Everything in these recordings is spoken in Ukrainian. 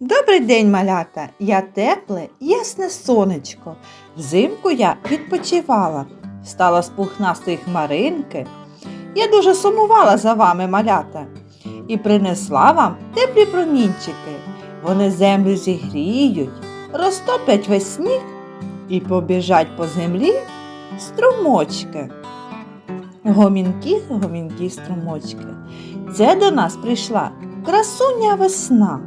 Добрий день, малята! Я тепле, ясне сонечко. Взимку я відпочивала, стала з пухнастої хмаринки. Я дуже сумувала за вами, малята, і принесла вам теплі промінчики. Вони землю зігріють, розтоплять весь сніг і побіжать по землі струмочки. Гомінки, гомінки, струмочки. Це до нас прийшла красуня весна.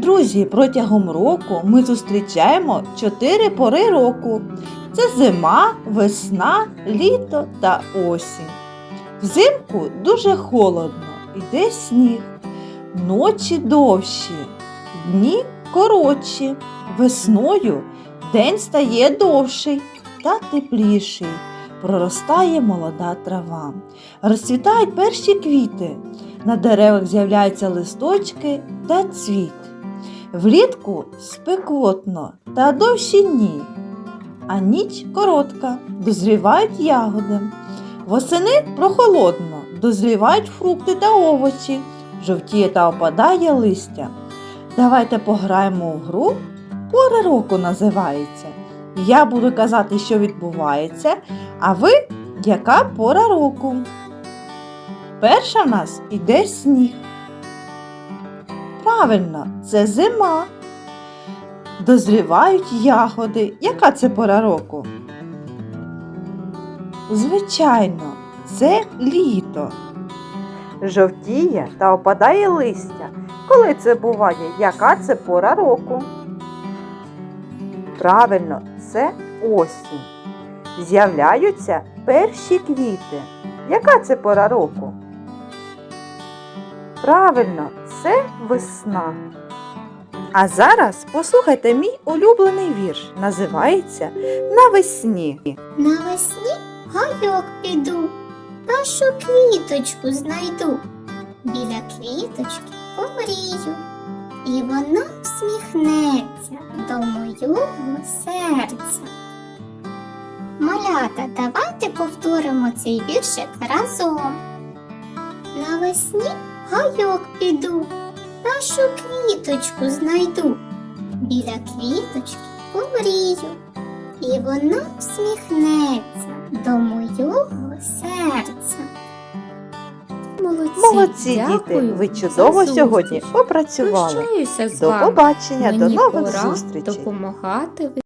Друзі, протягом року ми зустрічаємо чотири пори року. Це зима, весна, літо та осінь. Взимку дуже холодно, іде сніг, ночі довші, дні коротші. Весною день стає довший та тепліший. Проростає молода трава. Розцвітають перші квіти. На деревах з'являються листочки та цвіт. Влітку спекотно та довші дні, а ніч коротка, дозрівають ягоди. Восени прохолодно, дозрівають фрукти та овочі, жовтіє та опадає листя. Давайте пограємо у гру. Пора року називається. Я буду казати, що відбувається, а ви яка пора року? Перша в нас іде сніг. Правильно, це зима. Дозрівають ягоди. Яка це пора року? Звичайно, це літо. Жовтіє та опадає листя. Коли це буває? Яка це пора року? Правильно, це осінь. З'являються перші квіти. Яка це пора року? Правильно, це весна. А зараз послухайте мій улюблений вірш. Називається Навесні. Навесні гайок піду, першу квіточку знайду. Біля квіточки помрію, і вона всміхнеться до мого серця. Малята, давайте повторимо цей віршик разом. Навесні гайок піду, першу квіточку знайду. Біля квіточки помрію, і вона всміхнеться до мого серця. Молодці, Молодці, діти, ви чудово сьогодні попрацювали. Прощаюся з До вами. побачення, до Мені нових пора зустрічей. допомагати